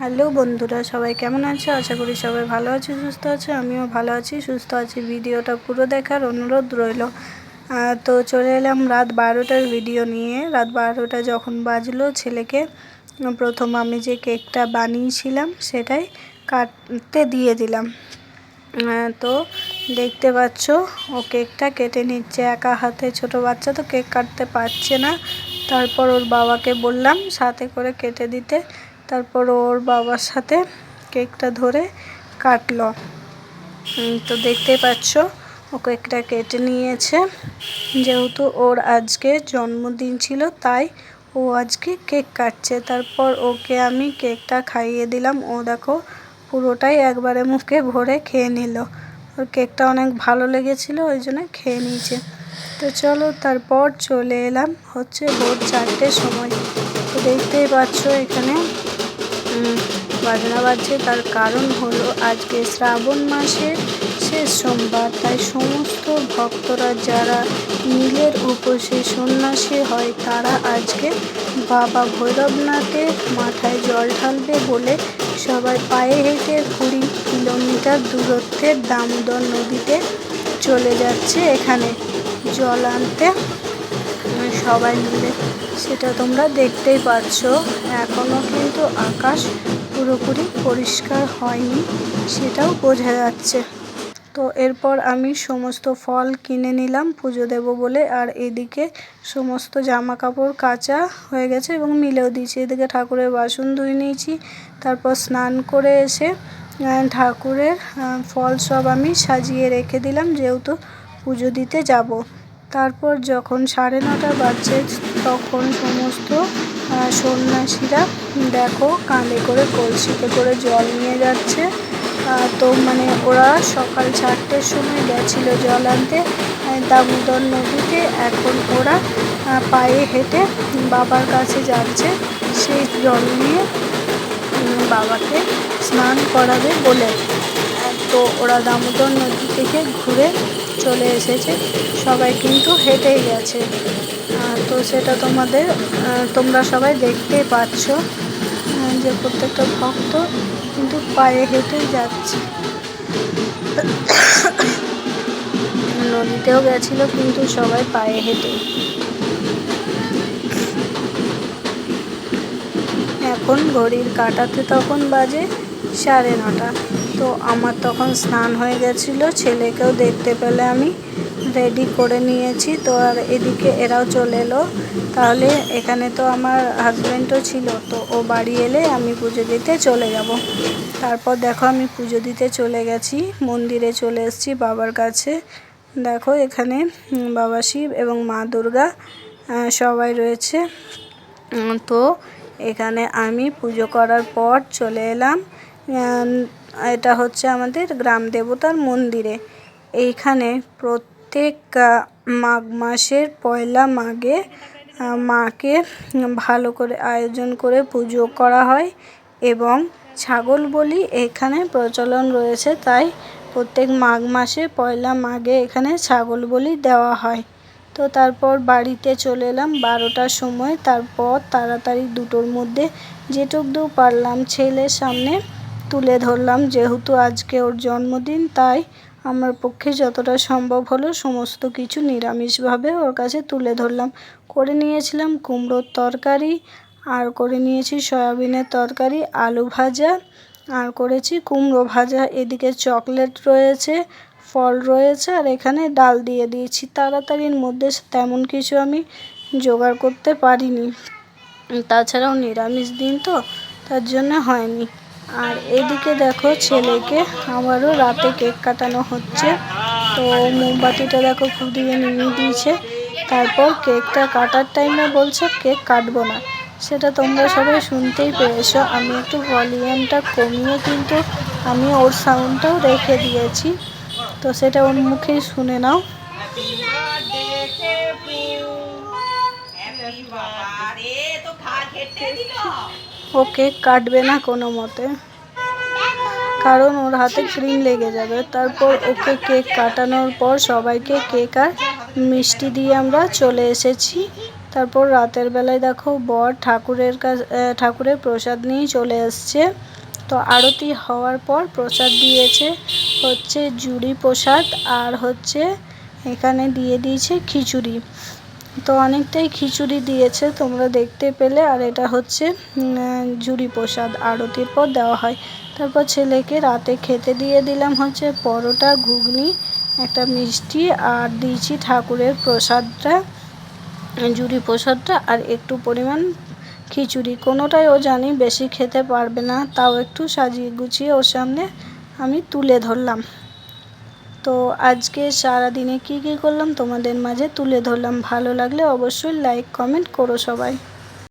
Hello বন্ধুরা, সবাই কেমন আছো? আশা করি সবাই ভালো আছে, সুস্থ আছে, আমিও ভালো আছি, সুস্থ আছি। ভিডিওটা পুরো দেখার অনুরোধ রইল। তো চলে এলাম রাত বারোটার ভিডিও নিয়ে। রাত বারোটা যখন বাজলো ছেলেকে, প্রথম আমি যে কেকটা বানিয়েছিলাম সেটাই কাটতে দিয়ে দিলাম। তো দেখতে পাচ্ছ, ও কেকটা কেটে নিচ্ছে একা হাতে। ছোট বাচ্চা তো কেক কাটতে পারছে না। তারপর ওর বাবাকে বললাম সাথে করে কেটে দিতে। তারপর ওর বাবার সাথে কেকটা ধরে কাটলো। তো দেখতে পাচ্ছ, ও কেকটা কেটে নিয়েছে। যেহেতু ওর আজকে জন্মদিন ছিল, তাই ও আজকে কেক কাটছে। তারপর ওকে আমি কেকটা খাইয়ে দিলাম। ও দেখো, পুরোটাই একবারে মুখে ভরে খেয়ে নিল। ওর কেকটা অনেক ভালো লেগেছিল, ওই জন্য খেয়ে নিয়েছে। তো চলো, তারপর চলে এলাম হচ্ছে ভোর চারটের সময়। তো দেখতেই পাচ্ছ এখানে বাজনা বাজছে, তার কারণ হলো আজকে শ্রাবণ মাসের শেষ সোমবার, তাই সমস্ত ভক্তরা যারা নীলের উপসে সন্ন্যাসী হয়, তারা আজকে বাবা ভৈরবনাথের মাথায় জল ঢালবে বলে সবাই পায়ে হেঁটে কুড়ি কিলোমিটার দূরত্বের দামোদর নদীতে চলে যাচ্ছে। এখানে জল আনতে সবাই মিলে। সেটা তোমরা দেখতেই পাচ্ছ। এখনও কিন্তু আকাশ পুরোপুরি পরিষ্কার হয়নি, সেটাও বোঝা যাচ্ছে। তো এরপর আমি সমস্ত ফল কিনে নিলাম, পুজো দেব বলে। আর এদিকে সমস্ত জামা কাপড় কাচা হয়ে গেছে এবং মিলেও দিয়েছি। এদিকে ঠাকুরের বাসন ধুয়ে নিয়েছি, তারপর স্নান করে এসে ঠাকুরের ফল সব আমি সাজিয়ে রেখে দিলাম। যেহেতু পুজো দিতে যাব। তারপর যখন সাড়ে নটা বাজছে, তখন সমস্ত সন্ন্যাসীরা দেখো কাঁধে করে কলসিতে করে জল নিয়ে যাচ্ছে। তো মানে ওরা সকাল চারটের সময় গেছিল জল আনতে। দামোদর নদীতে এখন ওরা পায়ে হেঁটে বাবার কাছে যাচ্ছে। সেই জল নিয়ে বাবাকে স্নান করাবে বলে। তো ওরা দামোদর নদী থেকে ঘুরে চলে এসেছে। সবাই কিন্তু হেঁটেই গেছে। তো সেটা তোমাদের তোমরা সবাই দেখতেই পাচ্ছ যে প্রত্যেকটা ভক্ত কিন্তু পায়ে হেঁটেই যাচ্ছে। নদীতেও গেছিল কিন্তু সবাই পায়ে হেঁটে। এখন ঘড়ির কাটাতে তখন বাজে সাড়ে নটা। তো আমার তখন স্নান হয়ে গেছিল, ছেলেকেও দেখতে পেলে আমি রেডি করে নিয়েছি। তো আর এদিকে এরাও চলে এলো। তাহলে এখানে তো আমার হাজব্যান্ডও ছিল, তো ও বাড়ি এলে আমি পুজো দিতে চলে যাব। তারপর দেখো আমি পুজো দিতে চলে গেছি, মন্দিরে চলে এসেছি বাবার কাছে। দেখো এখানে বাবা শিব এবং মা দুর্গা সবাই রয়েছে। তো এখানে আমি পুজো করার পর চলে এলাম। এটা হচ্ছে আমাদের গ্রাম দেবতার মন্দিরে। এইখানে প্রত্যেক মাঘ মাসের পয়লা মাঘে মাকে ভালো করে আয়োজন করে পুজো করা হয় এবং ছাগল বলি এখানে প্রচলন রয়েছে, তাই প্রত্যেক মাঘ মাসে পয়লা মাঘে এখানে ছাগল বলি দেওয়া হয়। তো তারপর বাড়িতে চলে এলাম বারোটার সময়, তারপর তাড়াতাড়ি দুটোর মধ্যে যেটুকু পারলাম ছেলের সামনে তুলে ধরলাম, যেহেতু আজকে ওর জন্মদিন, তাই আমার পক্ষে যতটা সম্ভব হলো সমস্ত কিছু নিরামিষভাবে ওর কাছে তুলে ধরলাম। করে নিয়েছিলাম কুমড়োর তরকারি, আর করে নিয়েছি সয়াবিনের তরকারি, আলু ভাজা, আর করেছি কুমড়ো ভাজা। এদিকে চকলেট রয়েছে, ফল রয়েছে, আর এখানে ডাল দিয়ে দিয়েছি। তাড়াতাড়ির মধ্যে তেমন কিছু আমি জোগাড় করতে পারিনি। তাছাড়াও নিরামিষ দিন তো, তার জন্য হয়নি। আর এদিকে দেখো ছেলেকে আবারও রাতে কেক কাটানো হচ্ছে। তো মোমবাতিটা দেখো ফুদিয়ে নিয়ে দিয়েছে। তারপর কেকটা কাটার টাইমে বলছে, কেক কাটবো না। সেটা তোমরা সবাই শুনতেই পেরেছ আমি একটু ভলিউমটা কমিয়ে কিন্তু আমি ওর সাউন্ডটাও রেখে দিয়েছি। তো সেটা ওর মুখেই শুনে নাও। ওকে কাটবে না কোনো মতে। কারণ ওর হাতে ক্রিম লেগে যাবে। তারপর ওকে কেক কাটানোর পর সবাইকে কেক আর মিষ্টি দিয়ে আমরা চলে এসেছি। তারপর রাতের বেলায় দেখো বর ঠাকুরের কাছে ঠাকুরের প্রসাদ নিয়েই চলে এসছে। তো আরতি হওয়ার পর প্রসাদ দিয়েছে হচ্ছে জুড়ি প্রসাদ আর হচ্ছে এখানে দিয়ে দিয়েছে খিচুড়ি। তো অনেকটাই খিচুড়ি দিয়েছে, তোমরা দেখতে পেলে। আর এটা হচ্ছে ঝুড়ি প্রসাদ, আরতির পর দেওয়া হয়। তারপর ছেলেকে রাতে খেতে দিয়ে দিলাম হচ্ছে পরোটা, ঘুগনি, একটা মিষ্টি আর দিয়েছি ঠাকুরের প্রসাদটা জুড়ি প্রসাদটা। আর একটু পরিমাণ খিচুড়ি। কোনোটাই ও জানি বেশি খেতে পারবে না, তাও একটু সাজিয়ে গুছিয়ে ওর সামনে আমি তুলে ধরলাম। তো আজকে সারাদিনে কি কি করলাম তোমাদের মাঝে তুলে ধরলাম। ভালো লাগলে অবশ্যই লাইক কমেন্ট করো সবাই।